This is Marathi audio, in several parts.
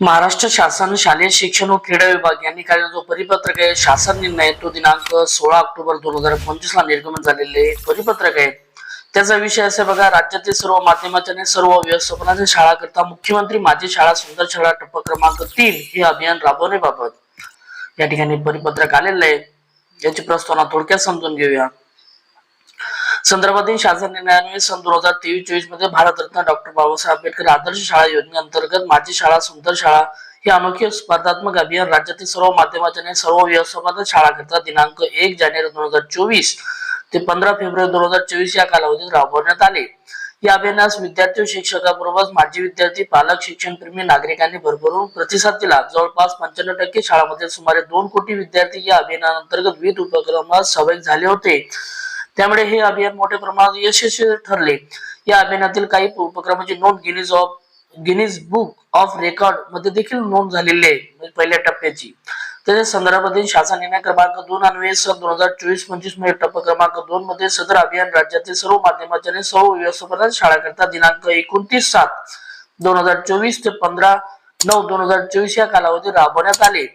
महाराष्ट्र शासन शालेय शिक्षण व क्रीडा विभाग यांनी काढलेला जो परिपत्रक आहे शासन निर्णय तो दिनांक सोळा ऑक्टोबर दोन हजार पंचवीस ला निर्गमन झालेले परिपत्रक आहे. त्याचा विषय असे बघा राज्यातील सर्व माध्यमाच्या आणि सर्व व्यवस्थापनाच्या शाळा करता मुख्यमंत्री माझी शाळा सुंदर शाळा टप्पा क्रमांक तीन हे अभियान राबवण्याबाबत या ठिकाणी परिपत्रक आलेलं आहे. याची प्रस्तावना थोडक्यात समजून घेऊया. संदर्भातील शासन निर्णयान्वये सन दोन हजार तेवीस चोवीसमध्ये भारतरत्न डॉक्टर बाबासाहेब आंबेडकर आदर्श शाळा योजनेअंतर्गत माझी शाळा सुंदर शाळा हे अनोखे स्पर्धात्मक अभियान राज्यातील सर्व माध्यमाच्या आणि सर्व व्यवस्थापनात शाळाकरता दिनांक एक जानेवारी दोन हजार चोवीस ते पंधरा फेब्रुवारी दोन हजार चोवीस या कालावधीत राबवण्यात आले. या अभियानास विद्यार्थी शिक्षकाबरोबर माजी विद्यार्थी पालक शिक्षणप्रेमी नागरिकांनी भरभरून प्रतिसाद दिला. जवळपास पंच्याण्णव टक्के शाळांमध्ये सुमारे दोन कोटी विद्यार्थी या अभियानाअंतर्गत विविध उपक्रमात सहभागी झाले होते. त्यामुळे हे अभियान मोठ्या प्रमाणात यशस्वी ठरले. या अभियानातील काही उपक्रमाची म्हणजे नोंद Guinness of Guinness book of रेकॉर्डमध्ये देखील नोंद झालेली आहे म्हणजे पहिल्या टप्प्याची. तसेच संदर्भातील शासन निर्णय क्रमांक दोन अन्वये सन दोन हजार चोवीस पंचवीसमध्ये टप्पा क्रमांक दोन मध्ये सदर अभियान राज्यातील सर्व माध्यमाच्या आणि सर्व व्यवस्थापनाच्या शाळाकरता दिनांक एकोणतीस सात दोन हजार चोवीस ते पंधरा नऊ दोन हजार चोवीस या कालावधीत राबवण्यात आले.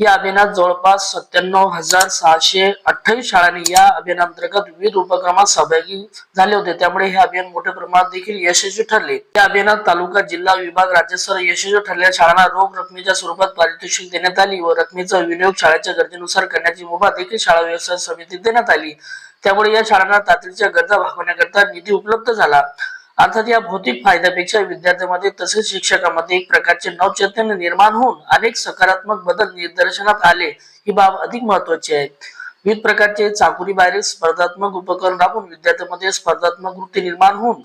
या अभियानात जवळपास सत्त्याण्णव हजार सहाशे अठ्ठावीस शाळांनी या अभियानांतर्गत विविध उपक्रमात सहभागी झाले होते. त्यामुळे हे अभियान मोठ्या प्रमाणात देखील यशस्वी ठरले. या अभियानात तालुका जिल्हा विभाग राज्यस्तर यशस्वी ठरलेल्या शाळांना रोख रकमेच्या स्वरूपात पारितोषिक देण्यात आली व रकमेचा विनियोग शाळेच्या गरजेनुसार करण्याची मुभा देखील शाळा व्यवसाय समितीत देण्यात आली. त्यामुळे या शाळांना तातडीच्या गरजा भागवण्याकरता निधी उपलब्ध झाला. अर्थात या भौतिक फायद्यापेक्षा विद्यार्थ्यांमध्ये तसेच शिक्षकांमध्ये एक प्रकारचे नवचैतन्य निर्माण होऊन अनेक सकारात्मक बदल निदर्शनात आले ही बाब अधिक महत्वाची आहे. विविध प्रकारचे चाकुरी बाहेरील स्पर्धात्मक उपकरण राबून विद्यार्थ्यांमध्ये स्पर्धात्मक वृत्ती निर्माण होऊन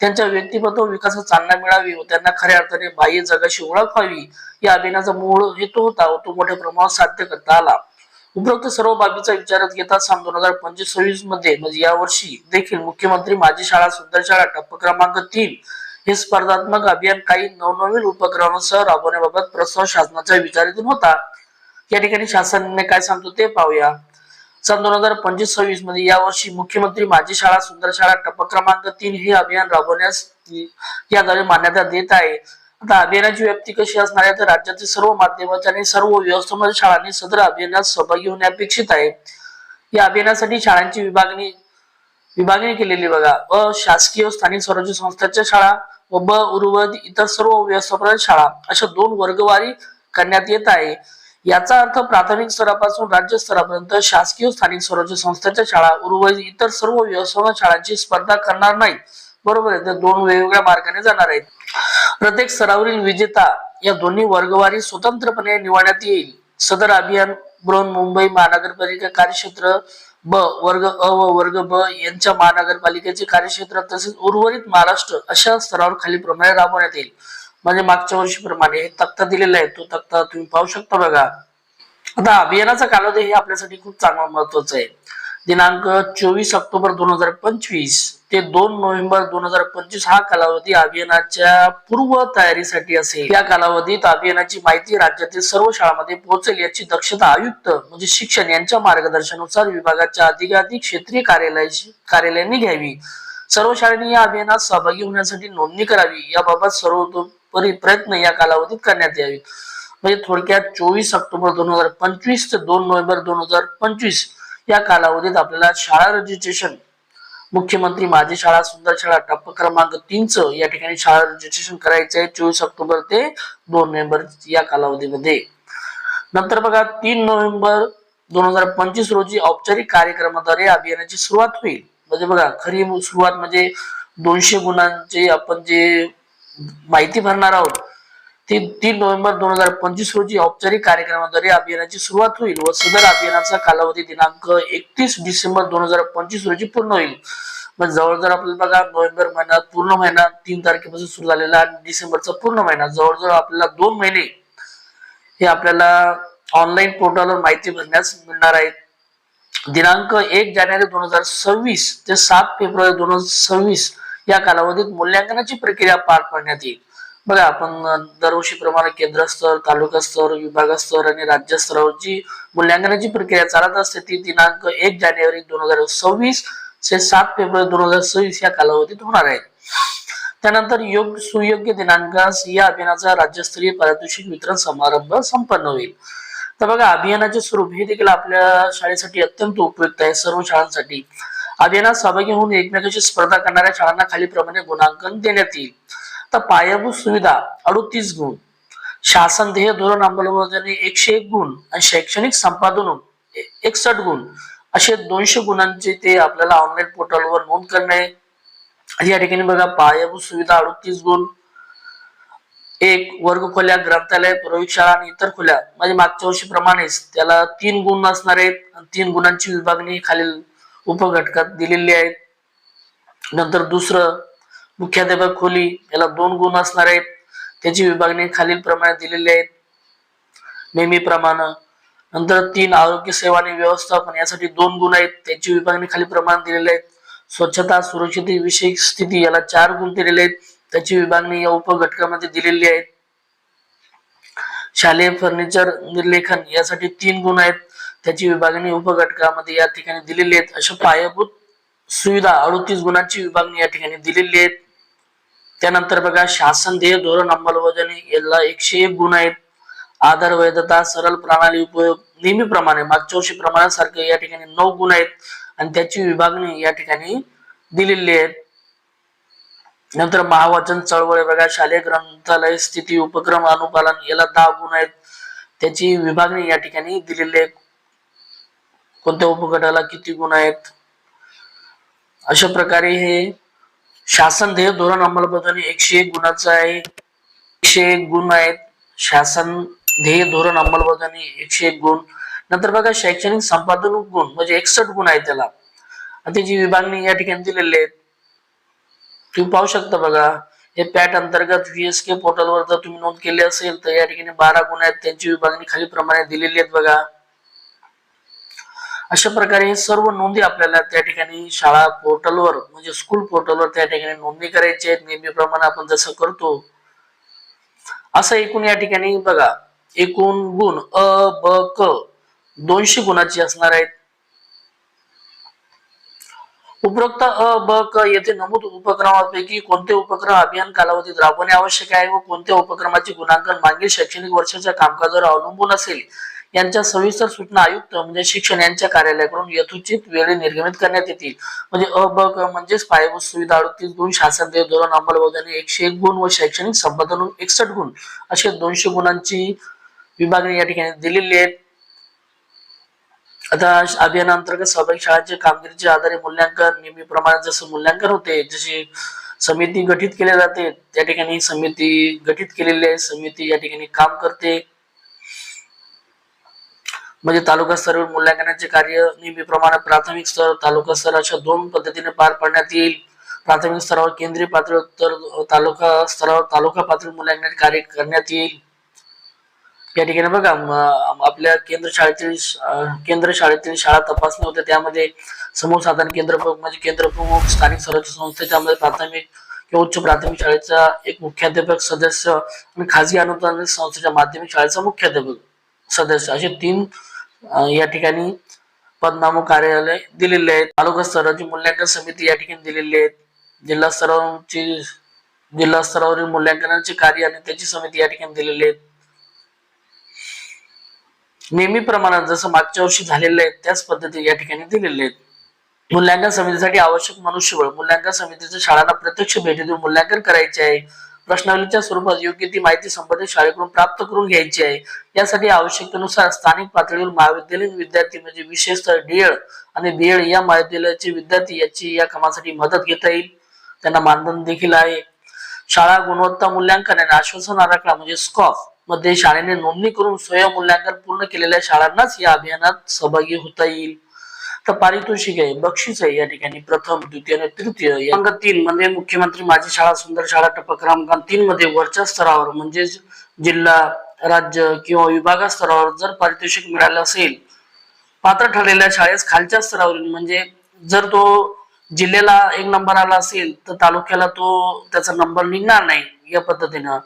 त्यांच्या व्यक्तिमत्व विकासात चालना मिळावी व त्यांना खऱ्या अर्थाने बाह्य जगाशी ओळख व्हावी या अभियानाचा मूळ हेतू होता व तो मोठ्या प्रमाणात साध्य करता आला. उपरोक्त सर्व बाबीचा विचारात घेता सन दोन हजार पंचवीस सव्वीसमध्ये म्हणजे या वर्षी देखील मुख्यमंत्री माझी शाळा सुंदर शाळा टप्प क्रमांक तीन हे स्पर्धात्मक अभियान काही नवनवीन उपक्रमांसह राबवण्याबाबत प्रस्ताव शासनाच्या विचारातून होता. या ठिकाणी शासनाने काय सांगतो ते पाहूया. सन दोन हजार पंचवीस सव्वीसमध्ये या वर्षी मुख्यमंत्री माझी शाळा सुंदर शाळा टप्प क्रमांक तीन हे अभियान राबवण्यास याद्वारे मान्यता देत आहे. आता अभियानाची व्याप्ती कशी असणार आहे? तर राज्यातील सर्व माध्यमाच्या आणि सर्व व्यवस्थापन शाळांनी सदर अभियानात सहभागी होणे अपेक्षित आहे. या अभियानासाठी शाळांची विभागणी विभागणी केलेली बघा. अ शासकीय स्थानिक स्वराज्य संस्थांच्या शाळा व ब उर्वरित इतर सर्व व्यवस्थापन शाळा अशा दोन वर्गवारी करण्यात येत आहे. याचा अर्थ प्राथमिक स्तरापासून राज्य स्तरापर्यंत शासकीय स्थानिक स्वराज्य संस्थांच्या शाळा उर्वरित इतर सर्व व्यवस्थापन शाळांची स्पर्धा करणार नाही. बरोबर आहे. तर दोन वेगवेगळ्या मार्गाने जाणार आहेत. प्रत्येक स्तरावरील विजेता या दोन्ही वर्गवारी स्वतंत्रपणे निवडण्यात येईल. सदर अभियान बृहन्मुंबई महानगरपालिका कार्यक्षेत्र ब वर्ग अ व वर्ग ब यांच्या महानगरपालिकेचे कार्यक्षेत्र तसेच उर्वरित महाराष्ट्र अशा स्तरावर खालीप्रमाणे राबवण्यात येईल. म्हणजे मागच्या वर्षीप्रमाणे तक्ता दिलेला आहे. तो तक्ता तुम्ही पाहू शकता बघा. आता अभियानाचा कालावधी हे आपल्यासाठी खूप चांगला महत्त्वाचा आहे. दिनांक चोवीस ऑक्टोबर दोन हजार पंचवीस. ते दोन नोव्हेंबर दोन हजार पंचवीस हा कालावधी अभियानाच्या पूर्व तयारीसाठी असेल. या कालावधीत अभियानाची माहिती राज्यातील सर्व शाळांमध्ये पोहोचेल याची दक्षता आयुक्त म्हणजे शिक्षण यांच्या मार्गदर्शनानुसार विभागाच्या अधिकाधिक क्षेत्रीय कार्यालयाची कार्यालयांनी घ्यावी. सर्व शाळांनी या अभियानात सहभागी होण्यासाठी नोंदणी करावी. याबाबत सर्वतोपरी प्रयत्न या कालावधीत करण्यात यावेत म्हणजे थोडक्यात चोवीस ऑक्टोबर दोन हजार पंचवीस ते दोन नोव्हेंबर दोन हजार पंचवीस या कालावधीत आपल्याला शाळा रजिस्ट्रेशन मुख्यमंत्री माझी शाळा सुंदर शाळा टप्प क्रमांक तीनच या ठिकाणी शाळा रजिस्ट्रेशन करायचं आहे. चोवीस ऑक्टोबर ते दोन नोव्हेंबर या कालावधीमध्ये. नंतर बघा तीन नोव्हेंबर दोन हजार पंचवीस रोजी औपचारिक कार्यक्रमाद्वारे अभियानाची सुरुवात होईल. म्हणजे बघा खरी सुरुवात म्हणजे दोनशे गुणांचे आपण जे माहिती भरणार आहोत ती तीन नोव्हेंबर दोन हजार पंचवीस रोजी औपचारिक कार्यक्रमाद्वारे अभियानाची सुरुवात होईल व सदर अभियानाचा कालावधी दिनांक एकतीस डिसेंबर दोन हजार पंचवीस रोजी पूर्ण होईल. मग जवळजवळ आपल्याला बघा नोव्हेंबर महिना पूर्ण महिना तीन तारखेपासून सुरू झालेला आणि डिसेंबरचा पूर्ण महिना जवळजवळ आपल्याला दोन महिने हे आपल्याला ऑनलाईन पोर्टलवर माहिती भरण्यास मिळणार आहे. दिनांक एक जानेवारी दोन हजार सव्वीस ते सात फेब्रुवारी दोन हजार सव्वीस या कालावधीत मूल्यांकनाची प्रक्रिया पार पाडण्यात येईल. बघा आपण दरवर्षीप्रमाणे केंद्र स्तर तालुका स्तर विभाग स्तर आणि राज्य स्तरावरची मूल्यांकनाची प्रक्रिया चालत असते. ती दिनांक एक जानेवारी दोन हजार सव्वीस ते सात फेब्रुवारी दोन हजार सव्वीस या कालावधीत होणार आहे. त्यानंतर योग्य सुयोग्य दिनांकास या अभियानाचा राज्यस्तरीय पारितोषिक वितरण समारंभ संपन्न होईल. तर बघा अभियानाचे स्वरूप हे देखील आपल्या शाळेसाठी अत्यंत उपयुक्त आहे सर्व शाळांसाठी. अभियानात सहभागी होऊन एकमेकांची स्पर्धा करणाऱ्या शाळांना खालीप्रमाणे गुणांकन देण्यात येईल. तर पायाभूत सुविधा अडुतीस गुण. शासन ध्येय धोरण अंमलबजावणी एकशे एक गुण आणि शैक्षणिक संपादन एकसठ गुण. असे दोनशे गुणांचे ते आपल्याला ऑनलाईन पोर्टलवर नोंद करणे या ठिकाणी बघा पायाभूत सुविधा अडतीस गुण. एक वर्ग खोल्या ग्रंथालय प्रयोगशाळा आणि इतर खोल्या. म्हणजे मागच्या वर्षीप्रमाणेच त्याला तीन गुण असणार आहेत. तीन गुणांची विभागणी खालील उपघटकात दिलेली आहेत. नंतर दुसरं मुख्याध्यापक खोली याला दोन गुण असणार आहेत. त्याची विभागणी खालील प्रमाणे दिलेली आहेत. नेहमीप्रमाणे. नंतर तीन आरोग्य सेवा आणि व्यवस्थापन यासाठी दोन गुण आहेत. त्याची विभागणी खाली प्रमाण दिलेले आहेत. स्वच्छता सुरक्षितविषयक स्थिती याला चार गुण दिलेले आहेत. त्याची विभागणी या उपघटकामध्ये दिलेली आहेत. शालेय फर्निचर निर्लेखन यासाठी तीन गुण आहेत. त्याची विभागणी उपघटकामध्ये या ठिकाणी दिलेली आहेत. अशा पायाभूत सुविधा अडतीस गुणांची विभागणी या ठिकाणी दिलेली आहेत. त्यानंतर बघा शासन धोरण अंमलबजावणी याला एकशे एक गुण आहेत. आधार वैधता सरळ प्रणाली उपयोग नेहमीप्रमाणे मागच्या वर्षी प्रमाणासारखे या ठिकाणी नऊ गुण आहेत आणि त्याची विभागणी या ठिकाणी दिलेली आहेत नंतर महावाचन चळवळ बघा शालेय ग्रंथालय स्थिती उपक्रम अनुपालन याला दहा गुण आहेत. त्याची विभागणी या ठिकाणी दिलेली आहे. कोणत्या उपगटाला किती गुण आहेत? अशा प्रकारे हे शासन ध्येय धोरण अंमलबजावणी एकशे एक गुणाचं आहे. एकशे एक गुण आहेत. शासन ध्येय धोरण अंमलबजावणी एकशे एक गुण. नंतर बघा शैक्षणिक संपादन गुण म्हणजे एकसठ गुण आहे त्याला. आणि त्याची विभागणी या ठिकाणी दिलेली आहेत. तुम्ही पाहू शकता बघा हे पॅट अंतर्गत व्हीएसके पोर्टलवर जर तुम्ही नोंद केली असेल तर या ठिकाणी बारा गुण आहेत. त्यांची विभागणी खाली प्रमाणे दिलेली आहेत बघा. अशा प्रकारे सर्व नोंदी आपल्याला त्या ठिकाणी शाळा पोर्टलवर म्हणजे स्कूल पोर्टलवर त्या ठिकाणी नोंदणी करायची आहेत. नेहमीप्रमाणे आपण जसं करतो असं एकूण या ठिकाणी बघा. एकूण गुण अ ब क दोनशे गुणाची असणार आहेत. उपरोक्त अ ब क येथे नमूद उपक्रमापैकी कोणते उपक्रम अभियान कालावधीत राबवणे आवश्यक आहे व कोणत्या उपक्रमाचे गुणांकन मागील शैक्षणिक वर्षाच्या कामकाजावर अवलंबून असेल? यांच्या सविस्तर सूचना आयुक्त म्हणजे शिक्षण यांच्या कार्यालयाकडून यथोचित वेळी निर्गमित करण्यात येतील. म्हणजे अ ब क म्हणजेच पायाभूत सुविधा अडतीस गुण शासन देव धोरण अंमलबजावणी एकशे एक गुण व शैक्षणिक संपादन एकसष्ट गुण असे दोनशे गुणांची विभागणी या ठिकाणी दिलेली आहेत. आता अभियानांतर्गत सहभागी शाळांच्या कामगिरीच्या आधारे मूल्यांकन नेहमीप्रमाणे जसं मूल्यांकन होते जशी समिती गठीत केल्या जाते त्या ठिकाणी समिती गठीत केलेली आहे. समिती या ठिकाणी काम करते. म्हणजे तालुका स्तरावर मूल्यांकनाचे कार्य नेहमीप्रमाणे प्राथमिक स्तर तालुका स्तर अशा दोन पद्धतीने पार पाडण्यात येईल. प्राथमिक स्तरावर केंद्रीय पातळीवर तर तालुका स्तरावर तालुका पातळी मूल्यांकन कार्य करण्यात येईल. या ठिकाणी बघा आपल्या केंद्र शाळेतील केंद्र शाळेतील शाळा तपासणी होते. त्यामध्ये समूह साधन केंद्र प्रमुख म्हणजे केंद्र प्रमुख स्थानिक स्वराज्य संस्थेच्या प्राथमिक किंवा उच्च प्राथमिक शाळेचा एक मुख्याध्यापक सदस्य आणि खाजगी अनुदानित संस्थेच्या माध्यमिक शाळेचा मुख्याध्यापक सदस्य. असे तीन या ठिकाणी पदनामक कार्यालय दिलेले आहेत. तालुका स्तराची मूल्यांकन समिती या ठिकाणी दिलेली आहेत. जिल्हा स्तरावरची जिल्हा स्तरावरील मूल्यांकनाचे कार्य आणि त्याची समिती या ठिकाणी दिलेली आहेत. नेहमीप्रमाणे जसं मागच्या वर्षी झालेलं आहे त्याच पद्धती या ठिकाणी दिलेले आहेत. मूल्यांकन समितीसाठी आवश्यक मनुष्यबळ मूल्यांकन समितीच्या शाळांना प्रत्यक्ष भेटी देऊन मूल्यांकन करायचे आहे. प्रश्नावलीच्या स्वरूपात योग्य ती माहिती संबंधित शाळेकडून प्राप्त करून घ्यायची आहे. यासाठी आवश्यकतेनुसार स्थानिक पातळीवर महाविद्यालयीन विद्यार्थी म्हणजे विशेषतः डीएड आणि बीएड या महाविद्यालयाचे विद्यार्थी याची या कामासाठी मदत घेता येईल. त्यांना मानधन देखील आहे. शाळा गुणवत्ता मूल्यांकन आणि आश्वासन आराखडा म्हणजे स्कॉफ मध्ये शाळेने नोंदणी करून स्वयंमूल्यांकन पूर्ण केलेल्या शाळांनाच या अभियानात सहभागी होता येईल. तर पारितोषिक आहे. बक्षीस आहे या ठिकाणी. प्रथम द्वितीय आणि तृतीय अंग तीन म्हणजे मुख्यमंत्री माझी शाळा सुंदर शाळा टप्पा क्रमांक तीन मध्ये वरच्या स्तरावर म्हणजे जिल्हा राज्य किंवा विभागा स्तरावर जर पारितोषिक मिळालं असेल पात्र ठरलेल्या शाळेस खालच्या स्तरावरील म्हणजे जर तो जिल्ह्याला एक नंबर आला असेल तर तालुक्याला तो त्याचा नंबर निघणार नाही. या पद्धतीनं.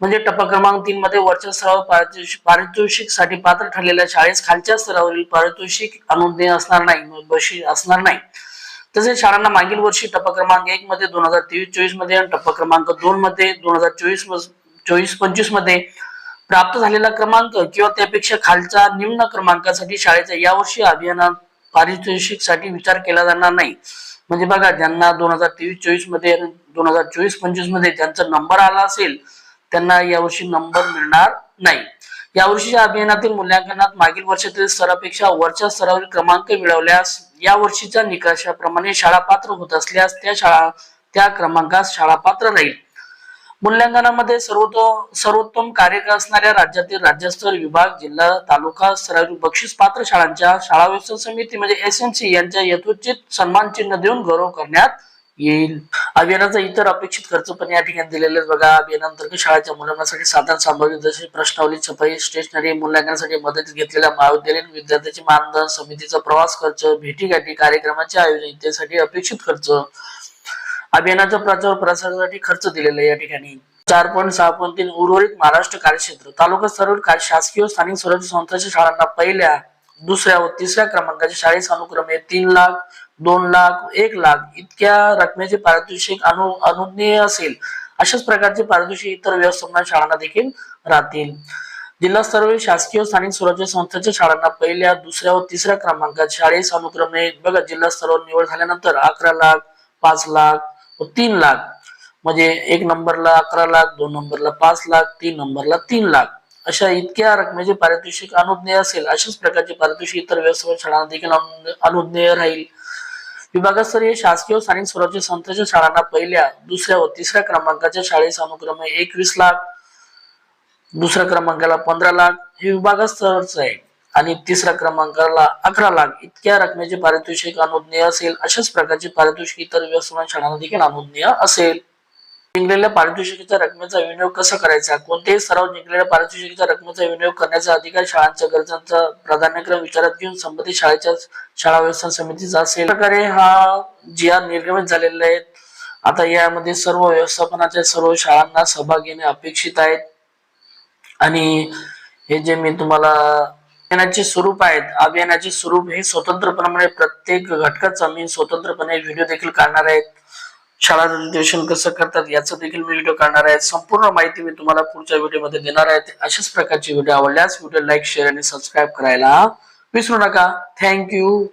म्हणजे टप्पा क्रमांक तीन मध्ये वरच्या स्तरावर पारितोषिक पारितोषिकसाठी पात्र ठरलेल्या शाळेस खालच्या स्तरावरील पारितोषिक अनुज्ञेय असणार नाही बशी असणार नाही. तसेच शाळांना मागील वर्षी टप्पा क्रमांक एक मध्ये दोन हजार तेवीस चोवीसमध्ये आणि टप्पा क्रमांक दोन मध्ये दोन हजार चोवीस चोवीस पंचवीसमध्ये प्राप्त झालेला क्रमांक किंवा त्यापेक्षा खालच्या निम्न क्रमांकासाठी शाळेच्या यावर्षी अभियानात पारितोषिकसाठी विचार केला जाणार नाही. म्हणजे बघा ज्यांना दोन हजार तेवीस चोवीसमध्ये दोन हजार चोवीस पंचवीसमध्ये ज्यांचा नंबर आला असेल त्यांना यावर्षी नंबर मिळणार नाही. यावर्षीच्या अभियानातील मूल्यांकनात मागील वर्षातील स्तरापेक्षा वरच्या स्तरावरील क्रमांक मिळवल्यास या वर्षीच्या निकषाप्रमाणे शाळा पात्र होत असल्यास त्या शाळा त्या क्रमांकास शाळा पात्र राहील. मूल्यांकनामध्ये सर्वोत्तम सर्वोत्तम कार्य असणाऱ्या राज्यातील राज्यस्तर विभाग जिल्हा तालुका स्तरावरील बक्षीस पात्र शाळांच्या शाळा व्यवस्था समिती म्हणजे एस एम सी यांच्या यथोचित सन्मान चिन्ह देऊन गौरव करण्यात येईल. अभियानाचा इतर अपेक्षित खर्च पण या ठिकाणी दिलेले बघा अभियानांतर्गत शाळेच्या मुलांसाठी साधन सामग्री जसे प्रश्नावली छपाई स्टेशनरी मूल्यांकनासाठी मदत घेतलेल्या महाविद्यालयीन विद्यार्थ्यांचे मानधन समितीचा प्रवास खर्च भेटीगाठी कार्यक्रमाचे आयोजन इत्यादीसाठी अपेक्षित खर्च. अभियानाच्या प्रचार प्रसारासाठी खर्च दिलेला आहे या ठिकाणी. चार पॉईंट सहा पॉईंट तीन उर्वरित महाराष्ट्र कार्यक्षेत्र तालुका स्तरावर शासकीय स्थानिक स्वराज्य संस्थांच्या शाळांना पहिल्या दुसऱ्या व तिसऱ्या क्रमांकाचे शाळेस अनुक्रमे तीन लाख दोन लाख एक लाख इतक्या रकमेचे पारितोषिक अनु अनुज्ञेय असेल. अशाच प्रकारचे पारितोषिक इतर व्यवस्थापना शाळांना देखील राहतील. जिल्हा शासकीय स्थानिक स्वराज्य संस्थेच्या शाळांना पहिल्या दुसऱ्या व तिसऱ्या क्रमांकात शाळेस अनुक्रमे बघा जिल्हा स्तरावर निवड झाल्यानंतर अकरा लाख पाच लाख व तीन लाख. म्हणजे एक नंबरला अकरा लाख दोन नंबरला पाच लाख तीन नंबरला तीन लाख. अशा इतक्या रकमेचे पारितोषिक अनुज्ञेय असेल अशाच प्रकारचे पारितोषिक इतर व्यवस्थापन शाळांना देखील अनुज्ञेय राहील. विभागस्तरीय शासकीय स्थानिक स्वराज्य संस्थेच्या शाळांना पहिल्या दुसऱ्या व तिसऱ्या क्रमांकाच्या शाळेस अनुक्रमे एकवीस लाख दुसऱ्या क्रमांकाला पंधरा लाख हे विभागस्तरच आहे. आणि तिसऱ्या क्रमांकाला अकरा लाख इतक्या रकमेचे पारितोषिक अनुज्ञेय असेल अशाच प्रकारचे पारितोषिक इतर व्यवस्थापन शाळांना देखील अनुज्ञेय असेल. जिंकलेल्या पारितोषिकाच्या रकमेचा विनियोग कसा करायचा? कोणत्याही सराव जिंकलेल्या पारितोषिकाच्या रकमेचा विनियोग करण्याचा अधिकार शाळांच्या गरजांचा प्राधान्यक्रम विचारात घेऊन संबंधित शाळेच्या शाळा व्यवस्थान समितीचा असेल. प्रकारे हा जी आर निर्गमित झालेला आहे. आता यामध्ये सर्व व्यवस्थापनाच्या सर्व शाळांना सहभाग घेणे अपेक्षित आहेत आणि हे जे मी तुम्हाला अभियानाचे स्वरूप आहेत अभियानाचे स्वरूप हे स्वतंत्रपणे प्रत्येक घटकाचा मी स्वतंत्रपणे व्हिडिओ देखील काढणार आहेत. शाळा निर्देशन कसं करतात याचं देखील मी व्हिडिओ काढणार आहे. संपूर्ण माहिती मी तुम्हाला पुढच्या व्हिडिओमध्ये देणार आहे. अशाच प्रकारचे व्हिडिओ आवडल्यास व्हिडिओ लाईक शेअर आणि सबस्क्राईब करायला विसरू नका. थँक्यू